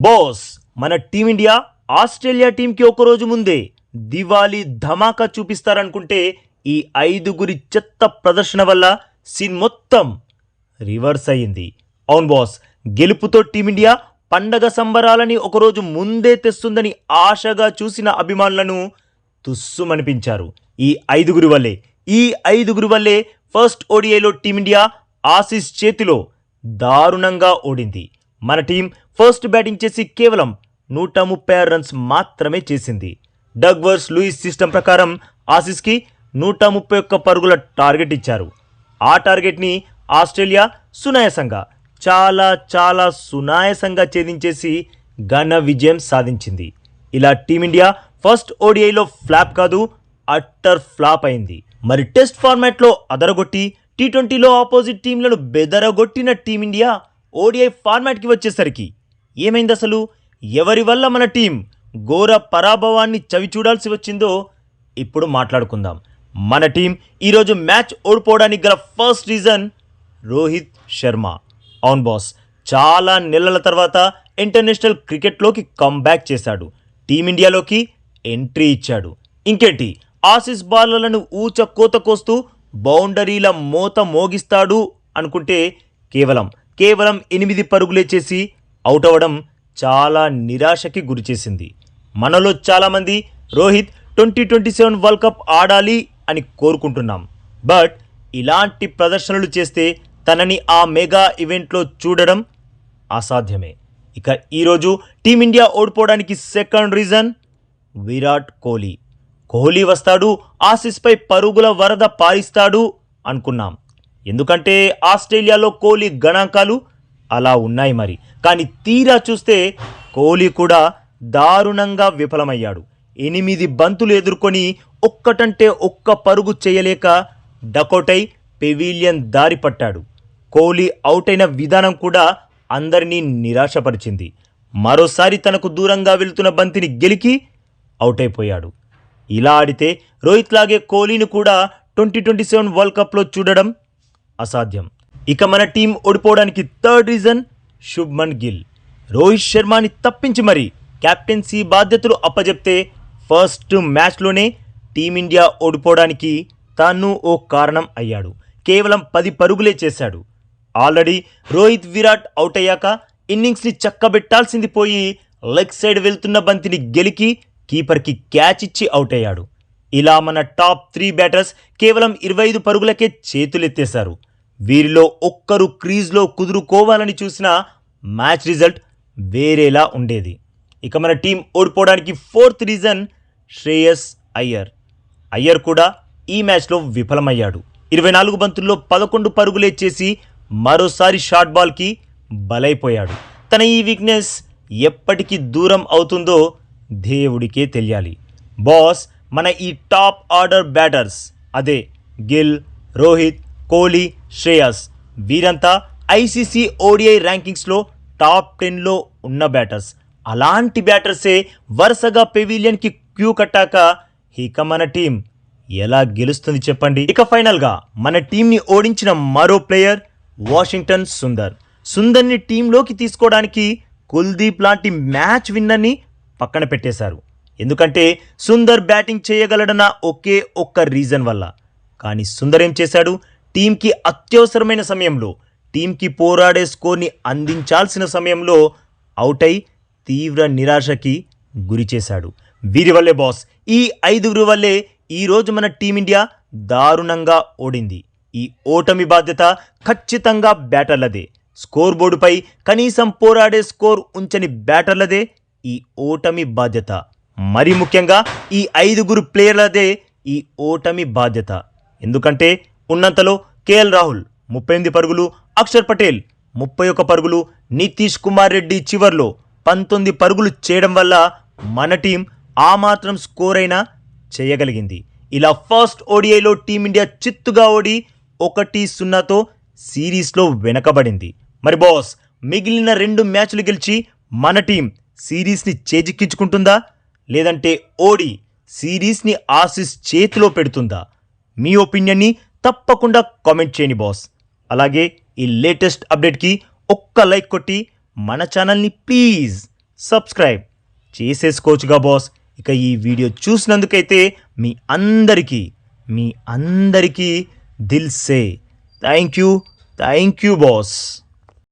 Boss మన team India Australia టీంకి ఒకరోజు ముందే దివాళీ ధమాకా చూపిస్తారనుకుంటే ఈ ఐదుగురి చెత్త ప్రదర్శన వల్ల సీన్ మొత్తం రివర్స్ అయ్యింది. అవును బాస్ గెలుపుతో టీమిండియా పండగ సంబరాలని ఒకరోజు ముందే తెస్తుందని ఆశగా చూసిన అభిమానులను తుస్సుమనిపించారు. ఈ ఐదుగురి వల్లే ఈ ఐదుగురి వల్లే ఫస్ట్ ఓడిఐలో టీమిండియా ఆసీస్ చేతిలో దారుణంగా ఓడింది. మన టీం ఫస్ట్ బ్యాటింగ్ చేసి కేవలం నూట ముప్పై ఆరు రన్స్ మాత్రమే చేసింది. డగ్వర్స్ లూయిస్ సిస్టమ్ ప్రకారం ఆసీస్కి నూట ముప్పై ఒక్క పరుగుల టార్గెట్ ఇచ్చారు. ఆ టార్గెట్ని ఆస్ట్రేలియా సునాయాసంగా చాలా చాలా సునాయాసంగా ఛేదించేసి ఘన విజయం సాధించింది. ఇలా టీమిండియా ఫస్ట్ ఓడిఐలో ఫ్లాప్ కాదు అట్టర్ ఫ్లాప్ అయింది. మరి టెస్ట్ ఫార్మాట్లో అదరగొట్టి టీ ట్వంటీలో ఆపోజిట్ టీంలను బెదరగొట్టిన టీమిండియా ఓడిఐ ఫార్మాట్కి వచ్చేసరికి ఏమైంది అసలు? ఎవరి వల్ల మన టీం ఘోర పరాభవాన్ని చవి చూడాల్సి వచ్చిందో ఇప్పుడు మాట్లాడుకుందాం. మన టీం ఈరోజు మ్యాచ్ ఓడిపోవడానికి గల ఫస్ట్ రీజన్ రోహిత్ శర్మ. అవును బాస్ చాలా నెలల తర్వాత ఇంటర్నేషనల్ క్రికెట్లోకి కమ్బ్యాక్ చేశాడు. టీమిండియాలోకి ఎంట్రీ ఇచ్చాడు. ఇంకేంటి? ఆసిస్ బాలర్లను ఊచ కోత కోస్తూ బౌండరీల మోత మోగిస్తాడు అనుకుంటే కేవలం కేవలం ఎనిమిది పరుగులే చేసి అవుట్ అవ్వడం చాలా నిరాశకి గురిచేసింది మనలో చాలామంది Rohit twenty twenty seven world cup ఆడాలి అని కోరుకుంటున్నాం. బట్ ఇలాంటి ప్రదర్శనలు చేస్తే తనని ఆ మెగా ఈవెంట్లో చూడడం అసాధ్యమే. ఇక ఈరోజు టీమిండియా ఓడిపోవడానికి సెకండ్ రీజన్ విరాట్ కోహ్లీ. కోహ్లీ వస్తాడు ఆసిస్పై పరుగుల వరద పారిస్తాడు అనుకున్నాం. ఎందుకంటే ఆస్ట్రేలియాలో కోహ్లీ గణాంకాలు అలా ఉన్నాయి మరి. కానీ తీరా చూస్తే కోహ్లీ కూడా దారుణంగా విఫలమయ్యాడు. ఎనిమిది బంతులు ఎదుర్కొని ఒక్కటంటే ఒక్క పరుగు చేయలేక డకోటై పెవిలియన్ దారి పట్టాడు. కోహ్లీ అవుట్ అయిన విధానం కూడా అందరినీ నిరాశపరిచింది. మరోసారి తనకు దూరంగా వెళ్తున్న బంతిని గెలికి అవుట్ అయిపోయాడు ఇలా ఆడితే రోహిత్ లాగే కోహ్లీని కూడా ట్వంటీ ట్వంటీ సెవెన్ వరల్డ్ కప్లో చూడడం అసాధ్యం. ఇక మన టీం ఓడిపోవడానికి థర్డ్ రీజన్ శుభ్మన్ గిల్. రోహిత్ శర్మని తప్పించి మరి కెప్టెన్సీ బాధ్యతలు అప్పజెప్తే ఫస్ట్ మ్యాచ్లోనే టీమిండియా ఓడిపోవడానికి తాను ఓ కారణం అయ్యాడు. కేవలం పది పరుగులే చేశాడు. ఆల్రెడీ రోహిత్ విరాట్ అవుట్ అయ్యాక ఇన్నింగ్స్ని చక్కబెట్టాల్సింది పోయి లెగ్ సైడ్ వెళ్తున్న బంతిని గెలికి కీపర్కి క్యాచ్ ఇచ్చి అవుట్ అయ్యాడు. ఇలా మన టాప్ త్రీ బ్యాటర్స్ కేవలం ఇరవై ఐదు పరుగులకే చేతులెత్తేశారు. వీరిలో ఒక్కరు క్రీజ్లో కుదురుకోవాలని చూసిన మ్యాచ్ రిజల్ట్ వేరేలా ఉండేది. ఇక మన టీం ఓడిపోవడానికి ఫోర్త్ రీజన్ శ్రేయస్ అయ్యర్. అయ్యర్ కూడా ఈ మ్యాచ్లో విఫలమయ్యాడు. ఇరవై నాలుగు బంతుల్లో పదకొండు పరుగులే చేసి మరోసారి షార్ట్ బాల్కి బలైపోయాడు. తన ఈ వీక్నెస్ ఎప్పటికి దూరం అవుతుందో దేవుడికే తెలియాలి. బాస్ మన ఈ టాప్ ఆర్డర్ బ్యాటర్స్ అదే గిల్ రోహిత్ కోహ్లీ శ్రేయస్. వీరంతా ఐసీసీ ఓడిఐ ర్యాంకింగ్స్లో టాప్ టెన్లో ఉన్న బ్యాటర్స్ అలాంటి బ్యాటర్సే వరుసగా పెవిలియన్కి క్యూ కట్టాక ఇక మన టీం ఎలా గెలుస్తుంది చెప్పండి? ఇక ఫైనల్గా మన టీంని ఓడించిన మరో ప్లేయర్ వాషింగ్టన్ సుందర్. సుందర్ని టీంలోకి తీసుకోవడానికి కుల్దీప్ లాంటి మ్యాచ్ విన్నర్ని పక్కన పెట్టేశారు. ఎందుకంటే సుందర్ బ్యాటింగ్ చేయగలడన్న ఒకే ఒక్క రీజన్ వల్ల. కానీ సుందర్ ఏం చేశాడు? టీంకి అత్యవసరమైన సమయంలో టీంకి పోరాడే స్కోర్ని అందించాల్సిన సమయంలో అవుట్ అయి తీవ్ర నిరాశకి గురి చేశాడు. వీరి వల్లే బాస్ ఈ ఐదుగురు వల్లే ఈరోజు మన టీమిండియా దారుణంగా ఓడింది. ఈ ఓటమి బాధ్యత ఖచ్చితంగా బ్యాటర్లదే. స్కోర్ బోర్డుపై కనీసం పోరాడే స్కోర్ ఉంచని బ్యాటర్లదే ఈ ఓటమి బాధ్యత. మరి ముఖ్యంగా ఈ ఐదుగురు ప్లేయర్లదే ఈ ఓటమి బాధ్యత. ఎందుకంటే ఉన్నంతలో కేఎల్ రాహుల్ ముప్పై ఎనిమిది పరుగులు అక్షర్ పటేల్ ముప్పై ఒక్క పరుగులు నితీష్ కుమార్ రెడ్డి చివర్లో పంతొమ్మిది పరుగులు చేయడం వల్ల మన టీం ఆ మాత్రం స్కోర్ అయినా చేయగలిగింది. ఇలా ఫస్ట్ ఓడిఐలో టీమిండియా చిత్తుగా ఓడి ఒకటి సున్నాతో సిరీస్లో వెనకబడింది. మరి బాస్ మిగిలిన రెండు మ్యాచ్లు గెలిచి మన టీం సిరీస్ని చేజిక్కించుకుంటుందా? లేదంటే ఓడి సిరీస్ని ఆసిస్ చేతిలో పెడుతుందా? మీ ఒపీనియన్ని తప్పకుండా కామెంట్ చేయండి బాస్. అలాగే ఈ లేటెస్ట్ అప్డేట్కి ఒక్క లైక్ కొట్టి మన ఛానల్ని ప్లీజ్ సబ్స్క్రైబ్ చేసేసుకోవచ్చుగా బాస్. ఇక ఈ వీడియో చూసినందుకైతే మీ అందరికీ మీ అందరికీ దిల్సే thank you thank you boss.